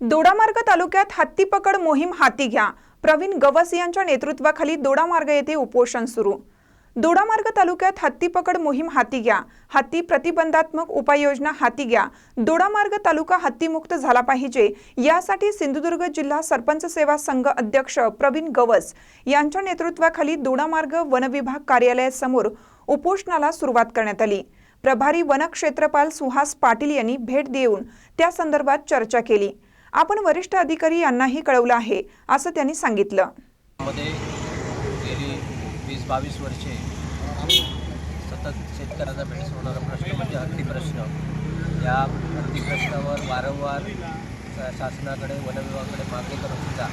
दोडामार्ग तालुक्यात हत्ती पकड मोहीम हाती घ्या. प्रवीण गवस यांच्या नेतृत्वाखाली दोडामार्ग येथे उपोषण सुरू. दोडामार्ग तालुक्यात हत्ती पकड मोहीम हाती घ्या. हत्ती प्रतिबंधात्मक उपाययोजना हाती घ्या. दोडामार्ग तालुका हत्तीमुक्त झाला पाहिजे. यासाठी सिंधुदुर्ग जिल्हा सरपंच सेवा संघ अध्यक्ष प्रवीण गवस यांच्या नेतृत्वाखाली दोडामार्ग वनविभाग कार्यालयासमोर उपोषणाला सुरुवात करण्यात आली. प्रभारी वनक्षेत्रपाल सुहास पाटील यांनी भेट देऊन त्या संदर्भात चर्चा केली. आपण वरिष्ठ अधिकारी यांनाही कळवलं आहे असं त्यांनी सांगितलं. गेली वीस बावीस वर्षे सतत शेतकऱ्याचा भेट होणारा प्रश्न म्हणजे हत्ती प्रश्न. या हत्ती प्रश्नावर वारंवार शासनाकडे वनविभागाकडे मागणी करून सुद्धा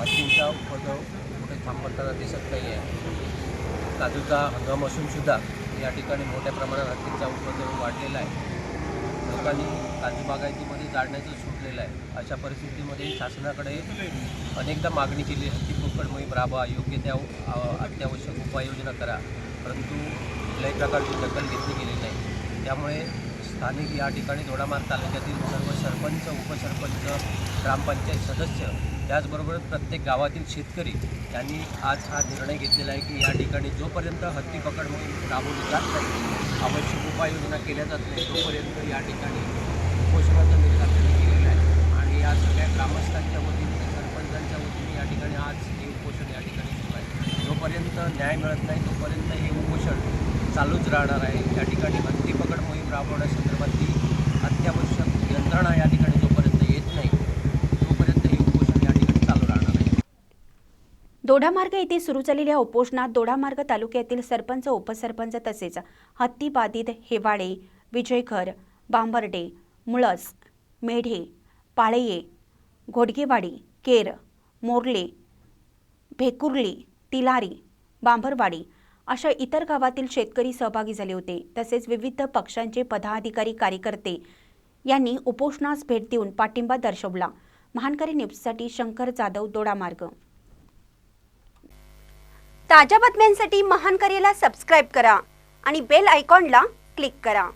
हत्तींचा उपद्रव कुठे थांबवताना दिसत नाही आहे काजूचा हंगाम असून सुद्धा या ठिकाणी मोठ्या प्रमाणात हत्तींचा उपद्रव वाढलेला आहे. लोकांनी काजू बागायतीमध्ये जाळण्याचं सुटलेलं आहे. अशा परिस्थितीमध्ये शासनाकडे अनेकदा मागणी केली हत्ती पोकड मोहीम राबवा योग्य त्या अत्यावश्यक उपाययोजना करा. परंतु कुठल्याही प्रकारची दखल घेतली गेली नाही. त्यामुळे स्थानिक या ठिकाणी दोडामार्ग तालुक्यातील सर्व सरपंच उपसरपंच ग्रामपंचायत सदस्य त्याचबरोबर प्रत्येक गावातील शेतकरी यांनी आज हा निर्णय घेतलेला आहे की या ठिकाणी जोपर्यंत हत्ती पकड मोहीम राबवली जात नाही आवश्यक उपाययोजना केल्या जात नाही तोपर्यंत या ठिकाणी उपोषणाचा निर्धार त्यांनी केलेला आहे. आणि या सगळ्या ग्रामस्थांच्या वतीने सरपंचांच्या वतीने या ठिकाणी आज हे उपोषण या ठिकाणी सुरू आहे. जोपर्यंत न्याय मिळत नाही तोपर्यंत हे उपोषण चालूच राहणार आहे. या ठिकाणी हत्ती पकड मोहीम राबवण्यासंदर्भातली अत्यावश्यक यंत्रणा या ठिकाणी जोपर्यंत येत नाही तोपर्यंत हे उपोषण या ठिकाणी चालू राहणार आहे. दोडामार्ग येथे सुरू झालेल्या उपोषणात दोडामार्ग तालुक्यातील सरपंच उपसरपंच तसेच हत्ती बाधित हेवाळे विजयघर बांबर्डे मुळस मेढे पाळये घोडगेवाडी केर मोर्ले भेकुर्ली तिलारी बांभरवाडी अशा इतर गावातील शेतकरी सहभागी झाले होते. तसेच विविध पक्षांचे पदाधिकारी कार्यकर्ते यांनी उपोषणास भेट देऊन पाठिंबा दर्शवला. महानकरी न्यूजसाठी शंकर जाधव दोडामार्ग. ताज्या बातम्यांसाठी महानकरीला सबस्क्राईब करा आणि बेल आयकॉनला क्लिक करा.